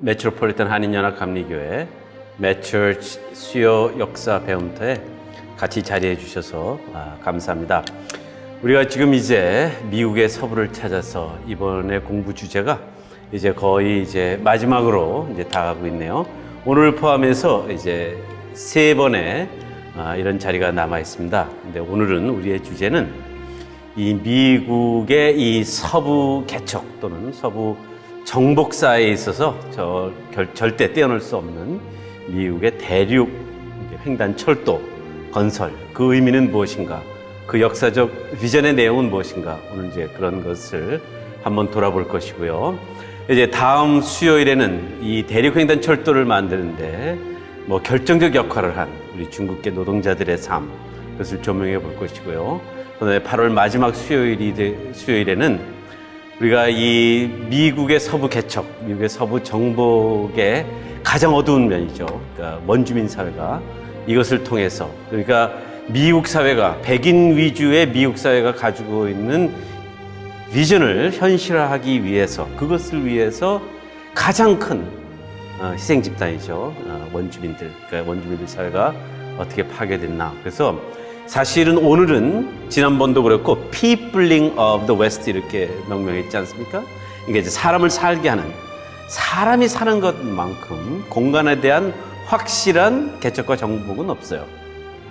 메트로폴리탄 한인연합 감리교회 매처치 수요 역사 배움터에 같이 자리해 주셔서 아, 감사합니다. 우리가 지금 이제 미국의 서부를 찾아서 이번에 공부 주제가 이제 거의 이제 마지막으로 이제 다가고 있네요. 오늘 포함해서 이제 세 번의 아, 이런 자리가 남아 있습니다. 근데 오늘은 우리의 주제는 이 미국의 이 서부 개척 또는 서부 정복사에 있어서 저 결- 절대 떼어놓을 수 없는 미국의 대륙 횡단 철도 건설 그 의미는 무엇인가 그 역사적 비전의 내용은 무엇인가 오늘 이제 그런 것을 한번 돌아볼 것이고요. 이제 다음 수요일에는 이 대륙 횡단 철도를 만드는데 뭐 결정적 역할을 한 우리 중국계 노동자들의 삶 그것을 조명해 볼 것이고요. 오늘 8월 마지막 수요일이 되- 수요일에는 우리가 이 미국의 서부 개척, 미국의 서부 정복의 가장 어두운 면이죠. 그러니까 원주민 사회가 이것을 통해서 그러니까 미국 사회가 백인 위주의 미국 사회가 가지고 있는 비전을 현실화하기 위해서 그것을 위해서 가장 큰 어, 희생 집단이죠. 어, 원주민들, 그러니까 원주민들 사회가 어떻게 파괴됐나. 그래서 사실은 오늘은 지난번도 그랬고 Peopling of the West 이렇게 명명했지 않습니까? 이게 이제 사람을 살게 하는 사람이 사는 것만큼 공간에 대한 확실한 개척과 정복은 없어요.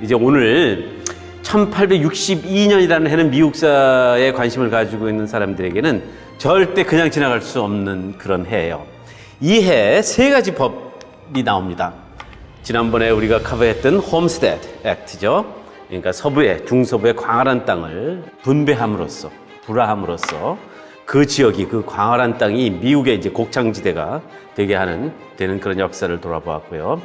이제 오늘 1862년이라는 해는 미국사에 관심을 가지고 있는 사람들에게는 절대 그냥 지나갈 수 없는 그런 해예요. 이 해에 세 가지 법이 나옵니다. 지난번에 우리가 커버했던 홈스테드 액트죠. 그러니까 서부의 중서부의 광활한 땅을 분배함으로써 불화함으로써 그 지역이 그 광활한 땅이 미국의 이제 곡창지대가 되게 하는 되는 그런 역사를 돌아보았고요.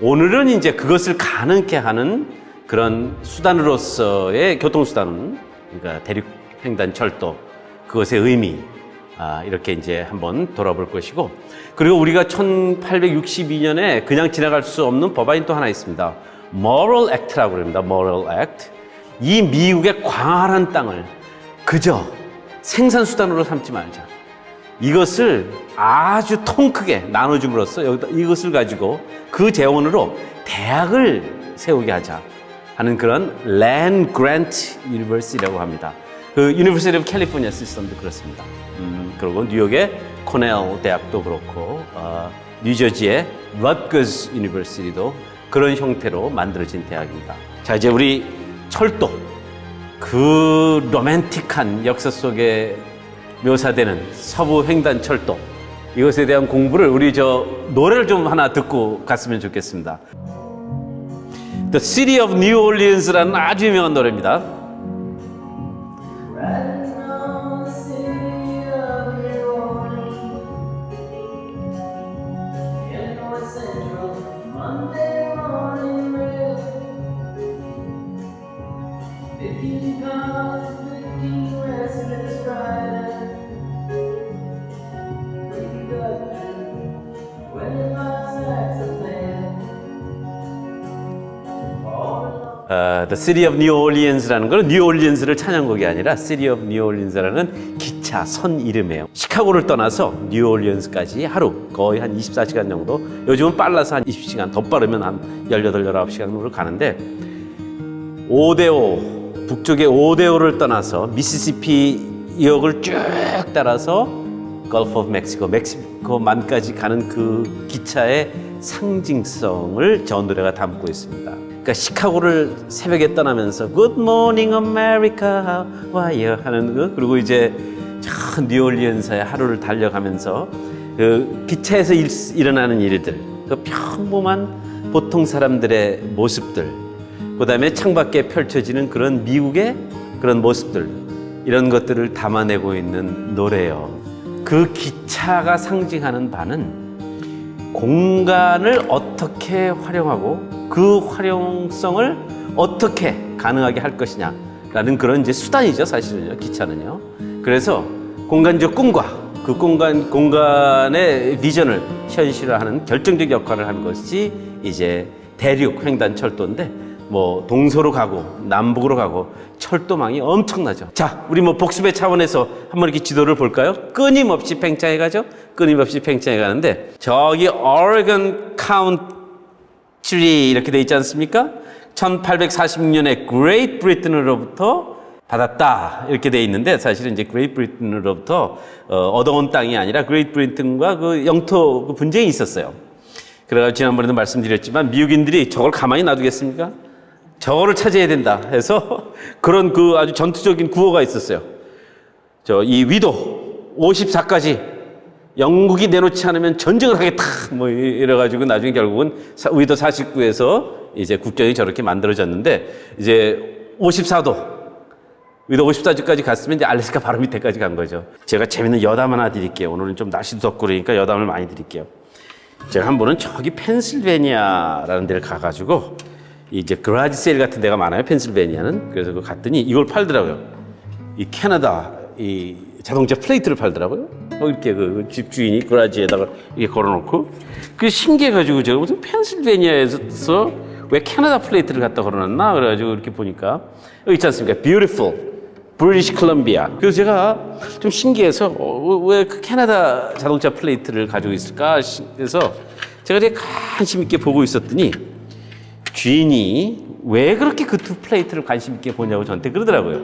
오늘은 이제 그것을 가능케 하는 그런 수단으로서의 교통수단은 그러니까 대륙 횡단 철도 그것의 의미 아, 이렇게 이제 한번 돌아볼 것이고 그리고 우리가 1862년에 그냥 지나갈 수 없는 법안이 또 하나 있습니다. Moral Act라고 합니다. Moral Act. 이 미국의 광활한 땅을 그저 생산 수단으로 삼지 말자. 이것을 아주 통 크게 나눠줌으로써 여기다 이것을 가지고 그 재원으로 대학을 세우게 하자 하는 그런 Land Grant University라고 합니다. 그 University of California 시스템도 그렇습니다. 음, 그리고 뉴욕의 코넬 대학도 그렇고 어, 뉴저지의 러트거스 유니버시티도 그런 형태로 만들어진 대학입니다. 자 이제 우리 철도 그 로맨틱한 역사 속에 묘사되는 서부 횡단 철도 이것에 대한 공부를 우리 저 노래를 좀 하나 듣고 갔으면 좋겠습니다. The City of New Orleans라는 아주 유명한 노래입니다. Riding 어, The City of New Orleans라는 것은 뉴올리언스를 찬양곡이 아니라 City of New Orleans라는 기차 선 이름이에요. 시카고를 떠나서 뉴올리언스까지 하루 거의 한 24시간 정도. 요즘은 빨라서 한 20시간, 더 빠르면 한 18, 19시간으로 가는데 5대5 북쪽의 5대5를 떠나서 미시시피 역을 쭉 따라서 걸프 오브 멕시코, 멕시코만까지 가는 그 기차의 상징성을 저 노래가 담고 있습니다. 그러니까 시카고를 새벽에 떠나면서 Good Morning America, how are you? 하는 그 그리고 이제 저 뉴올리언스의 하루를 달려가면서 그 기차에서 일, 일어나는 일들, 그 평범한 보통 사람들의 모습들, 그 다음에 창밖에 펼쳐지는 그런 미국의 그런 모습들, 이런 것들을 담아내고 있는 노래예요. 그 기차가 상징하는 바는 공간을 어떻게 활용하고 그 활용성을 어떻게 가능하게 할 것이냐라는 그런 이제 수단이죠, 사실은요, 기차는요. 그래서 공간적 꿈과 그 공간, 공간의 비전을 현실화하는 결정적 역할을 한 것이 이제 대륙 횡단 철도인데 뭐 동서로 가고 남북으로 가고 철도망이 엄청나죠. 자, 우리 뭐 복습의 차원에서 한번 이렇게 지도를 볼까요? 끊임없이 팽창해 가죠. 끊임없이 팽창해 가는데 저기 오레곤 카운티 이렇게 돼 있지 않습니까? 1846년에 그레이트 브리튼으로부터 받았다 이렇게 돼 있는데 사실은 이제 그레이트 브리튼으로부터 어, 얻어온 땅이 아니라 그레이트 브리튼과 그 영토 그 분쟁이 있었어요. 그래가지고 지난번에도 말씀드렸지만 미국인들이 저걸 가만히 놔두겠습니까? 저거를 차지해야 된다 해서 그런 그 아주 전투적인 구호가 있었어요. 저 이 위도 54까지 영국이 내놓지 않으면 전쟁을 하겠다 뭐 이래가지고 나중에 결국은 사- 위도 49에서 이제 국경이 저렇게 만들어졌는데 이제 54도 위도 54주까지 갔으면 이제 알래스카 바로 밑에까지 간 거죠. 제가 재밌는 여담 하나 드릴게요. 오늘은 좀 날씨도 덥고 그러니까 여담을 많이 드릴게요. 제가 한 번은 저기 펜실베니아라는 데를 가가지고 이제 그라지 세일 같은 데가 많아요. 펜실베니아는 그래서 그 갔더니 이걸 팔더라고요. 이 캐나다 이 자동차 플레이트를 팔더라고요. 어, 이렇게 그 집주인이 그라지에다가 이게 걸어놓고 그 신기해가지고 제가 무슨 펜실베니아에서 왜 캐나다 플레이트를 갖다 걸어놨나 그래가지고 이렇게 보니까 여기 있지 않습니까? Beautiful. 브리티시 컬럼비아. 그래서 제가 좀 신기해서 어, 왜그 캐나다 자동차 플레이트를 가지고 있을까 해서 제가 되게 관심 있게 보고 있었더니 주인이 왜 그렇게 그 두 플레이트를 관심 있게 보냐고 저한테 그러더라고요.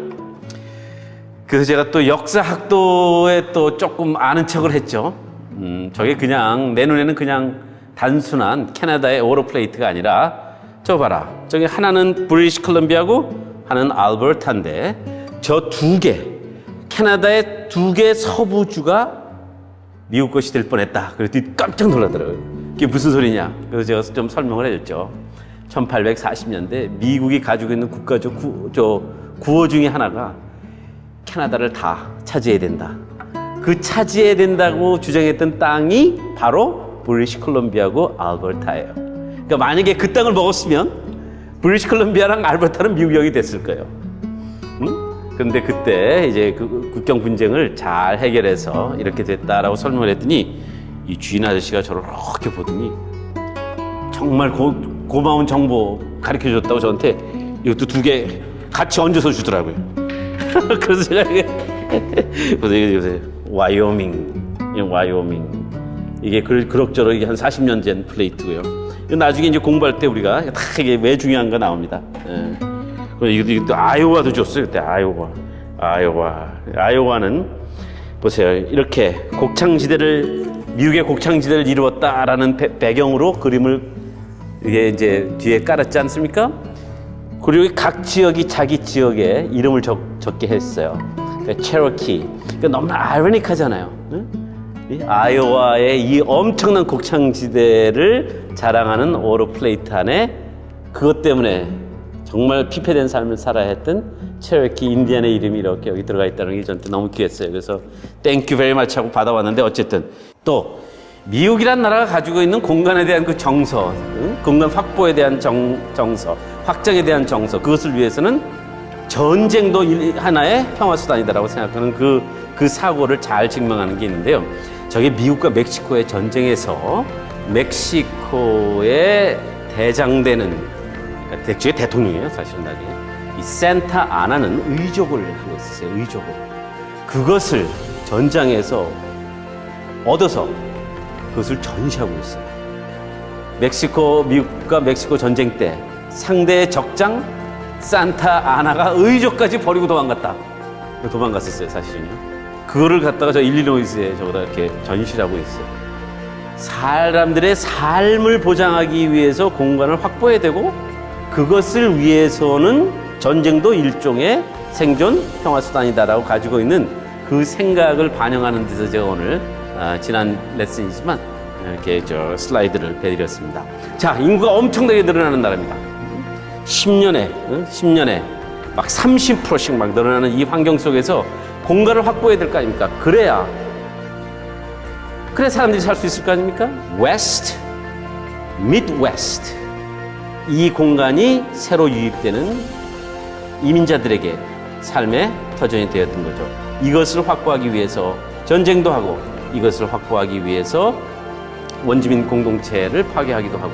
그래서 제가 또 역사학도에 또 조금 아는 척을 했죠. 음, 저게 그냥 내 눈에는 그냥 단순한 캐나다의 오로 플레이트가 아니라 저 봐라. 저기 하나는 브리티시 컬럼비아고 하나는 알버타인데 저 두 개, 캐나다의 두 개 서부주가 미국 것이 될 뻔했다. 그랬더니 깜짝 놀라더라고요. 그게 무슨 소리냐? 그래서 제가 좀 설명을 해줬죠. 1840년대 미국이 가지고 있는 국가적 구, 저 구호 중에 하나가 캐나다를 다 차지해야 된다. 그 차지해야 된다고 주장했던 땅이 바로 브리티시 콜롬비아고 알버타예요. 그러니까 만약에 그 땅을 먹었으면 브리티시 콜롬비아랑 알버타는 미국령이 됐을 거예요. 응? 그런데 그때 이제 그 국경 분쟁을 잘 해결해서 이렇게 됐다라고 설명을 했더니 이 주인 아저씨가 저를 이렇게 보더니 정말 고, 고마운 정보 가르쳐 줬다고 저한테 이것도 두 개 같이 얹어서 주더라고요. 그래서 제가 이게 그래서 이게 요새 와이오밍, 이 와이오밍 이게 그, 그럭저럭 이게 한 40년 전 플레이트고요. 이거 나중에 이제 공부할 때 우리가 다 이게 왜 중요한가 나옵니다. 예. 그리고 이것도, 아이오와도 줬어요. 그때 아이오와, 아이오와, 아이오와는 보세요. 이렇게 곡창지대를 미국의 곡창지대를 이루었다라는 배, 배경으로 그림을 이게 이제 뒤에 깔았지 않습니까? 그리고 각 지역이 자기 지역에 이름을 적, 적게 했어요. 그러니까 체로키. 그러니까 너무나 아이러닉하잖아요. 응? 이 아이오와의 이 엄청난 곡창지대를 자랑하는 오로 플레이트 안에 그것 때문에 정말 피폐된 삶을 살아야 했던 체로키 인디안의 이름이 이렇게 여기 들어가 있다는 게 저한테 너무 귀했어요. 그래서 땡큐 베리 마치 하고 받아왔는데 어쨌든 또 미국이란 나라가 가지고 있는 공간에 대한 그 정서, 응? 공간 확보에 대한 정, 정서, 확장에 대한 정서, 그것을 위해서는 전쟁도 일- 하나의 평화수단이다라고 생각하는 그, 그 사고를 잘 증명하는 게 있는데요. 저게 미국과 멕시코의 전쟁에서 멕시코의 대장되는, 그러니까 대주의 대통령이에요, 사실은 나중에. 이 센타 아나는 의족을 하고 있었어요, 의족을. 그것을 전장에서 얻어서 그것을 전시하고 있어요. 멕시코 미국과 멕시코 전쟁 때 상대의 적장 산타 아나가 의족까지 버리고 도망갔다. 도망갔었어요, 사실은요. 그거를 갖다가 저 일리노이스에 저거다 이렇게 전시를 하고 있어요. 사람들의 삶을 보장하기 위해서 공간을 확보해야 되고 그것을 위해서는 전쟁도 일종의 생존 평화 수단이다라고 가지고 있는 그 생각을 반영하는 데서 제가 오늘 아, 지난 레슨이지만 이렇게 저 슬라이드를 배드렸습니다. 자, 인구가 엄청나게 늘어나는 나라입니다. 10년에, 10년에 막 30%씩 막 늘어나는 이 환경 속에서 공간을 확보해야 될 거 아닙니까? 그래야, 그래 사람들이 살 수 있을 거 아닙니까? West, Midwest. 이 공간이 새로 유입되는 이민자들에게 삶의 터전이 되었던 거죠. 이것을 확보하기 위해서 전쟁도 하고 이것을 확보하기 위해서 원주민 공동체를 파괴하기도 하고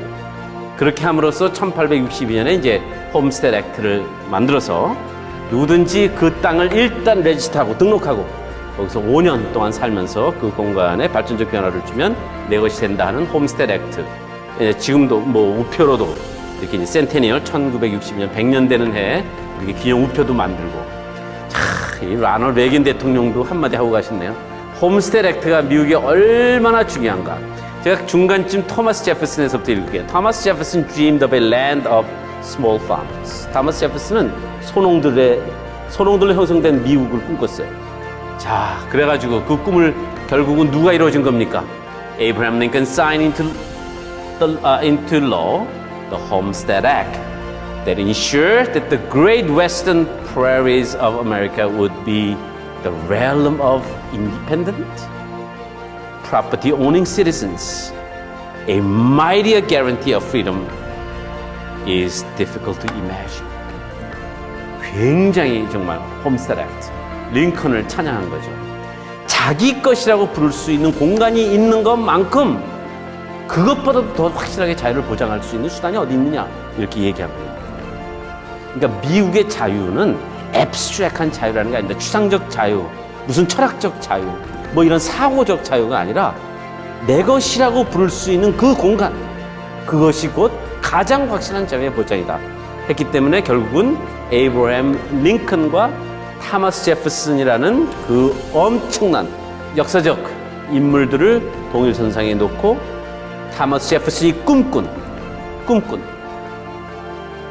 그렇게 함으로써 1862년에 이제 홈스테드 액트를 만들어서 누구든지 그 땅을 일단 레지스트하고 등록하고 거기서 5년 동안 살면서 그 공간에 발전적 변화를 주면 내 것이 된다 하는 홈스테드 액트. 예, 지금도 뭐 우표로도 이렇게 이제 센테니얼 1960년 100년 되는 해 이렇게 기념 우표도 만들고 차, 이 라널드 레긴 대통령도 한마디 하고 가셨네요. 홈스테드 액트가 미국에 얼마나 중요한가. 제가 중간쯤 토마스 제퍼슨에서부터 읽을게요. 토마스 제퍼슨 dreamed of a land of small farms. 토마스 제퍼슨은 소농들의 소농들로 형성된 미국을 꿈꿨어요. 자, 그래가지고 그 꿈을 결국은 누가 이루어진 겁니까? Abraham Lincoln signed into the, uh, into law the Homestead Act that ensured that the great western prairies of America would be the realm of independent, property owning citizens. A mightier guarantee of freedom is difficult to imagine. 굉장히 정말 홈스테드 액트, 링컨을 찬양한 거죠. 자기 것이라고 부를 수 있는 공간이 있는 것만큼 그것보다도 더 확실하게 자유를 보장할 수 있는 수단이 어디 있느냐 이렇게 거예요. 그러니까 미국의 자유는 앱스트랙한 자유라는 게 아닙니다. 추상적 자유, 무슨 철학적 자유, 뭐 이런 사고적 자유가 아니라 내 것이라고 부를 수 있는 그 공간, 그것이 곧 가장 확실한 자유의 보장이다. 했기 때문에 결국은 에이브라햄 링컨과 타마스 제퍼슨이라는 그 엄청난 역사적 인물들을 동일선상에 놓고 타마스 제퍼슨이 꿈꾼 꿈꾼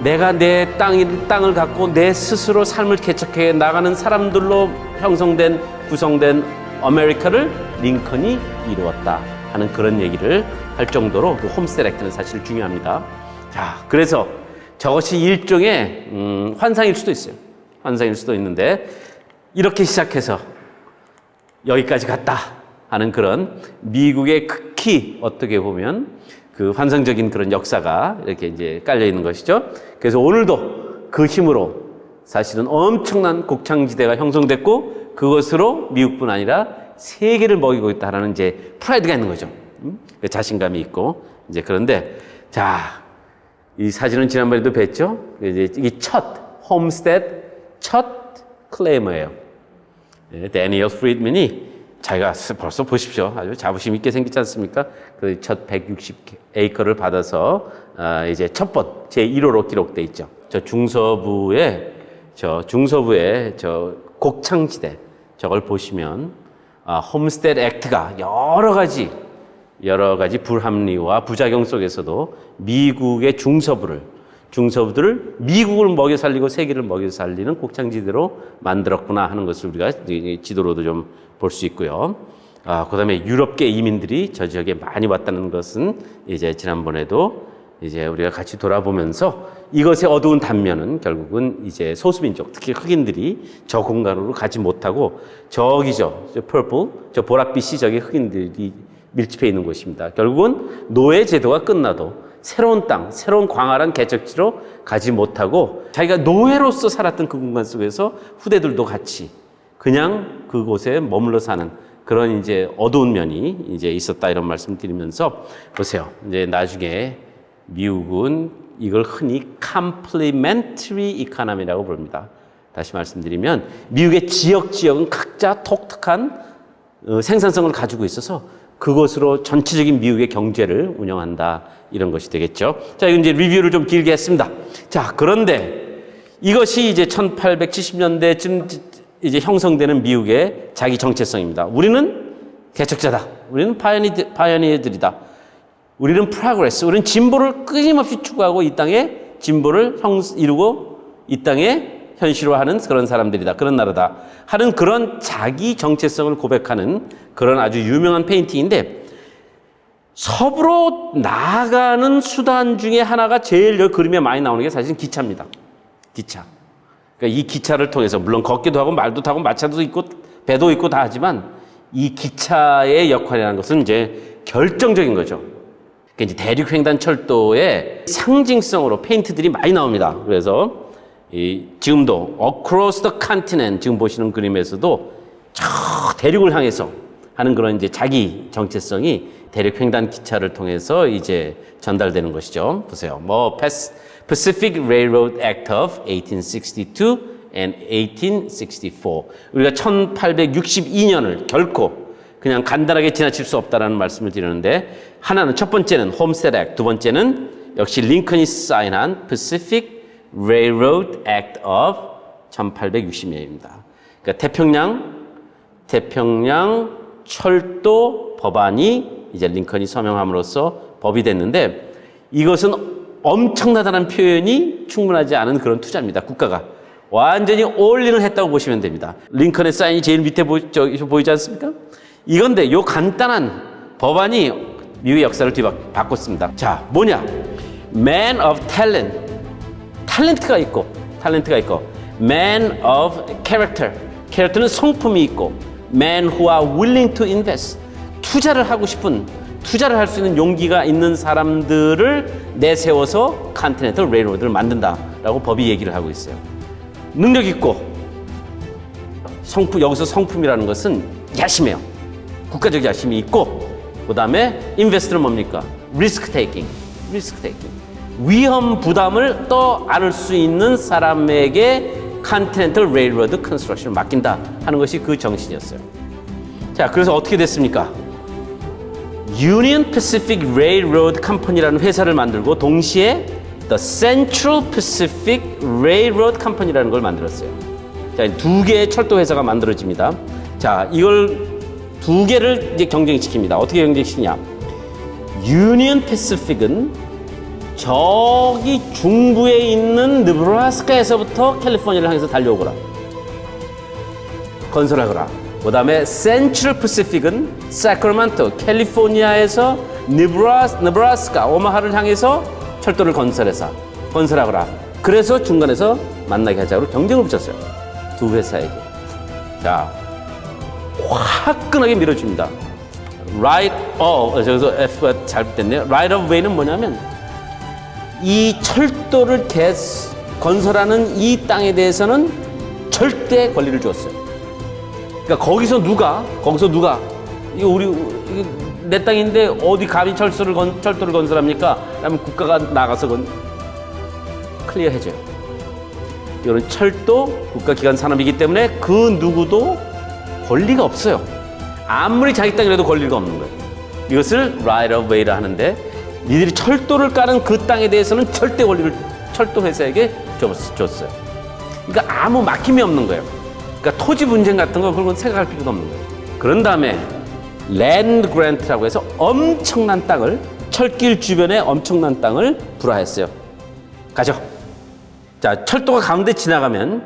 내가 내 땅, 땅을 갖고 내 스스로 삶을 개척해 나가는 사람들로 형성된 구성된 아메리카를 링컨이 이루었다 하는 그런 얘기를 할 정도로 그 액트는 사실 중요합니다. 자, 그래서 저것이 일종의 음, 환상일 수도 있어요. 환상일 수도 있는데 이렇게 시작해서 여기까지 갔다 하는 그런 미국의 극히 어떻게 보면 그 환상적인 그런 역사가 이렇게 이제 깔려 있는 것이죠. 그래서 오늘도 그 힘으로 사실은 엄청난 곡창지대가 형성됐고 그것으로 미국뿐 아니라 세계를 먹이고 있다라는 이제 프라이드가 있는 거죠. 음? 그 자신감이 있고 이제 그런데 자, 이 사진은 지난번에도 뵀죠. 이제 이 첫 홈스테드 첫 클레이머예요. 네, 데니얼 프리드맨이 자기가 벌써 보십시오. 아주 자부심 있게 생겼지 않습니까? 그 첫 160에이커를 받아서 아, 이제 첫 번 제 1호로 기록돼 있죠. 저 중서부에 저 중서부에 저 곡창지대 저걸 보시면 아, 홈스테드 액트가 여러 가지 여러 가지 불합리와 부작용 속에서도 미국의 중서부를 중서부들을 미국을 먹여 살리고 세계를 먹여 살리는 곡창지대로 만들었구나 하는 것을 우리가 이 지도로도 좀 볼 수 있고요. 아, 그 다음에 유럽계 이민들이 저 지역에 많이 왔다는 것은 이제 지난번에도 이제 우리가 같이 돌아보면서 이것의 어두운 단면은 결국은 이제 소수민족, 특히 흑인들이 저 공간으로 가지 못하고 저기죠, 저 purple, 저 보랏빛이 저기 흑인들이 밀집해 있는 곳입니다. 결국은 노예 제도가 끝나도 새로운 땅, 새로운 광활한 개척지로 가지 못하고 자기가 노예로서 살았던 그 공간 속에서 후대들도 같이 그냥 그곳에 머물러 사는 그런 이제 어두운 면이 이제 있었다 이런 말씀 드리면서 보세요. 이제 나중에 미국은 이걸 흔히 complementary economy라고 부릅니다. 다시 말씀드리면 미국의 지역 지역은 각자 독특한 어, 생산성을 가지고 있어서 그것으로 전체적인 미국의 경제를 운영한다 이런 것이 되겠죠. 자, 이건 이제 리뷰를 좀 길게 했습니다. 자, 그런데 이것이 이제 1870년대쯤 이제 형성되는 미국의 자기 정체성입니다. 우리는 개척자다. 우리는 파이니, 파이어니어들이다. 우리는 프로그레스. 우리는 진보를 끊임없이 추구하고 이 땅에 진보를 형, 이루고 이 땅에 현실화하는 그런 사람들이다. 그런 나라다. 하는 그런 자기 정체성을 고백하는 그런 아주 유명한 페인팅인데 서부로 나아가는 수단 중에 하나가 제일 여 그림에 많이 나오는 게 사실 기차입니다. 기차. 그러니까 이 기차를 통해서 물론 걷기도 하고 말도 타고 마차도 있고 배도 있고 다 하지만 이 기차의 역할이라는 것은 이제 결정적인 거죠. 그러니까 이제 대륙횡단 철도의 상징성으로 페인트들이 많이 나옵니다. 그래서 이 지금도 across the continent 지금 보시는 그림에서도 저 대륙을 향해서 하는 그런 이제 자기 정체성이 대륙 횡단 기차를 통해서 이제 전달되는 것이죠. 보세요. 뭐 Pacific Railroad Act of 1862 and 1864. 우리가 1862년을 결코 그냥 간단하게 지나칠 수 없다라는 말씀을 드리는데 하나는 첫 번째는 홈스테드 액트, 두 번째는 역시 링컨이 사인한 Pacific Railroad Act of 1860년입니다. 그러니까 태평양 태평양 철도 법안이 이제 링컨이 서명함으로써 법이 됐는데 이것은 엄청나다는 표현이 충분하지 않은 그런 투자입니다. 국가가 완전히 올인을 했다고 보시면 됩니다. 링컨의 사인이 제일 밑에 보, 저기 보이지 않습니까? 이건데 요 간단한 법안이 미국의 역사를 뒤바꿨습니다. 자, 뭐냐? Man of talent. 탤런트가 있고, 탤런트가 있고, man of character. 캐릭터는 성품이 있고, man who are willing to invest. 투자를 하고 싶은, 투자를 할 수 있는 용기가 있는 사람들을 내세워서 컨티넨탈 레일로드를 만든다라고 법이 얘기를 하고 있어요. 능력 있고, 성품, 여기서 성품이라는 것은 야심해요. 국가적 야심이 있고, 그 다음에 인베스트는 뭡니까? 리스크 테이킹. 리스크 테이킹. 위험 부담을 또 안을 수 있는 사람에게 컨티넨탈 레일로드 컨스트럭션을 맡긴다 하는 것이 그 정신이었어요. 자, 그래서 어떻게 됐습니까? Union Pacific Railroad Company라는 회사를 만들고 동시에 The Central Pacific Railroad Company라는 걸 만들었어요. 자, 두 개의 철도 회사가 만들어집니다. 자, 이걸 두 개를 이제 경쟁시킵니다. 어떻게 경쟁시키냐? Union Pacific은 저기 중부에 있는 느브라스카에서부터 캘리포니아를 향해서 달려오거라. 건설하거라. 그 다음에 센트럴 패시픽은 사크라멘토, 캘리포니아에서 느브라스, 느브라스카, 오마하를 향해서 철도를 건설해서 건설하거라. 그래서 중간에서 만나게 하자고 경쟁을 붙였어요. 두 회사에게. 자, 화끈하게 밀어줍니다. Right of, 저기서 F가 잘못됐네요. Right of way는 뭐냐면 이 철도를 개, 건설하는 이 땅에 대해서는 절대 권리를 주었어요. 그러니까 거기서 누가 거기서 누가 이거 우리 이거 내 땅인데 어디 감히 철도를 건 철도를 건설합니까? 그러면 국가가 나가서 건 클리어 해줘요. 이거는 철도 국가기관 산업이기 때문에 그 누구도 권리가 없어요. 아무리 자기 땅이라도 권리가 없는 거예요. 이것을 right of way라 하는데 니들이 철도를 까는 그 땅에 대해서는 절대 권리를 철도 회사에게 줬- 줬어요. 그러니까 아무 막힘이 없는 거예요. 그러니까 토지 분쟁 같은 거 그런 건 생각할 필요도 없는 거예요. 그런 다음에 랜드 그랜트라고 해서 엄청난 땅을 철길 주변에 엄청난 땅을 불화했어요. 가죠. 자, 철도가 가운데 지나가면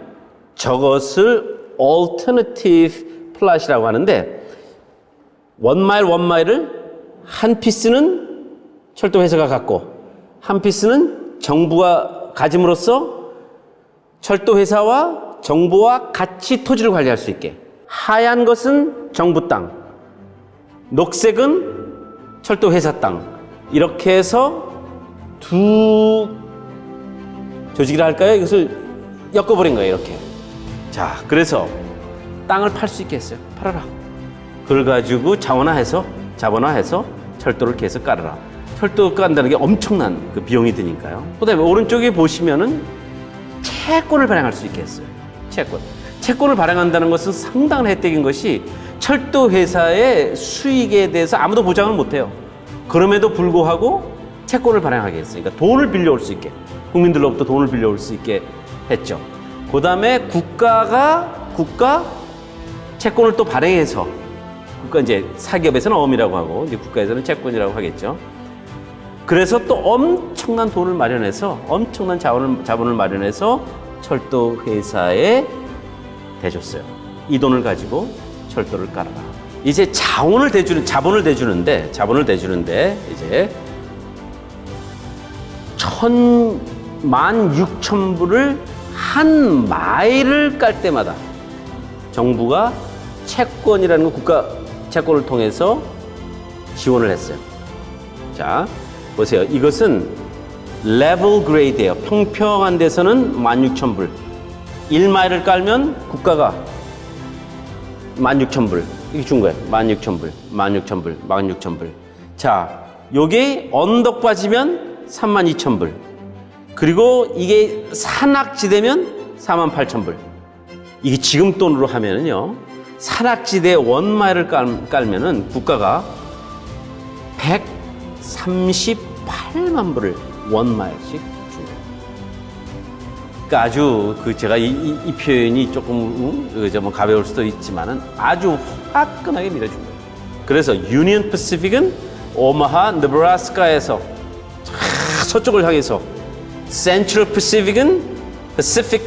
저것을 alternative 플랫이라고 하는데 원마일 원마일을 한 피스는 철도 회사가 갖고 한 피스는 정부가 가짐으로써 철도 회사와 정부와 같이 토지를 관리할 수 있게 하얀 것은 정부 땅, 녹색은 철도 회사 땅 이렇게 해서 두 조직이라 할까요? 이것을 엮어버린 거예요 이렇게. 자, 그래서 땅을 팔 수 있게 했어요. 팔아라. 그걸 가지고 자원화해서 자본화해서 철도를 계속 깔아라. 철도 깐다는 게 엄청난 그 비용이 드니까요. 그다음에 오른쪽에 보시면은 채권을 발행할 수 있게 했어요. 채권. 채권을 발행한다는 것은 상당한 혜택인 것이 철도 회사의 수익에 대해서 아무도 보장을 못 해요. 그럼에도 불구하고 채권을 발행하게 했어요. 그러니까 돈을 빌려올 수 있게. 국민들로부터 돈을 빌려올 수 있게 했죠. 그 다음에 국가가, 국가 채권을 또 발행해서 국가 이제 사기업에서는 어음이라고 하고 이제 국가에서는 채권이라고 하겠죠. 그래서 또 엄청난 돈을 마련해서 엄청난 자원을 자본을 마련해서 철도 회사에 대줬어요. 이 돈을 가지고 철도를 깔아라. 이제 자원을 대주는 자본을 대주는데 자본을 대주는데 이제 천만 육천 불을 한 마일을 깔 때마다 정부가 채권이라는 거 국가 채권을 통해서 지원을 했어요. 자, 보세요. 이것은 레벨 그레이드예요. 평평한 데서는 16,000불. 1마일을 깔면 국가가 16,000불. 이게 준 거예요. 16,000불. 16,000불. 16,000불. 자, 요게 언덕 빠지면 32,000불. 그리고 이게 산악지대면 48,000불. 이게 지금 돈으로 하면은요 산악지대 원마일을 깔, 깔면은 국가가 138만 불을 원마일씩 줍니다. 그러니까 아주 그 제가 이, 이- 이 표현이 조금 음, 그저 뭐 가벼울 수도 있지만은 아주 화끈하게 밀어준 거예요. 그래서 유니언 패시픽은 오마하, 느브라스카에서 서쪽을 향해서 센트럴 패시픽은 패시픽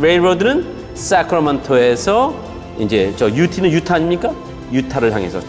레일로드는 사크라멘토에서 이제 저 UT는 유타 아닙니까? 유타를 향해서 쫙